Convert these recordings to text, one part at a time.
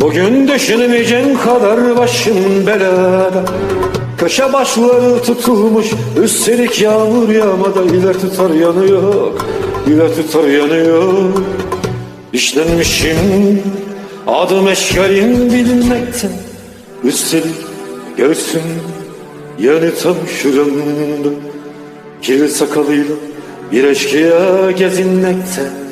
Bugün düşünemeyeceğin kadar başım belada. Köşe başları tutulmuş Üstelik yağmur yağmada iler tutar yanıyor İler tutar yanıyor. İşlenmişim Adım eşkalim bilinmekte. Üstelik göğsüm Yani tam şuramda Kirli sakalıyla bir eşkıya gezinmekte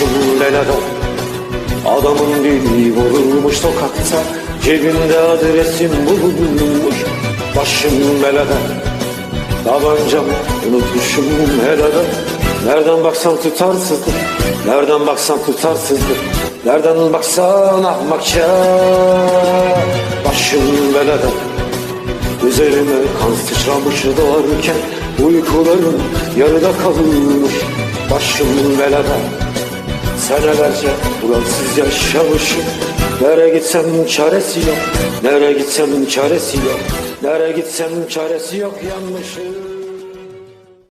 Başım Adamın dili vurulmuş sokakta Cebimde adresim bulunmuş. Başım belada Tabancam unutmuşum helada Nereden baksan tutarsızdır Nereden baksan tutarsızdır. Nereden baksan ahmakça. Başım belada Üzerime kan sıçramış doğarken Uykularım yarıda kalmış. Başım belada Senelerce buransız yaşamışım. Nereye gitsem çaresi yok. Nereye gitsem çaresi yok. Nereye gitsem çaresi yok yanmışım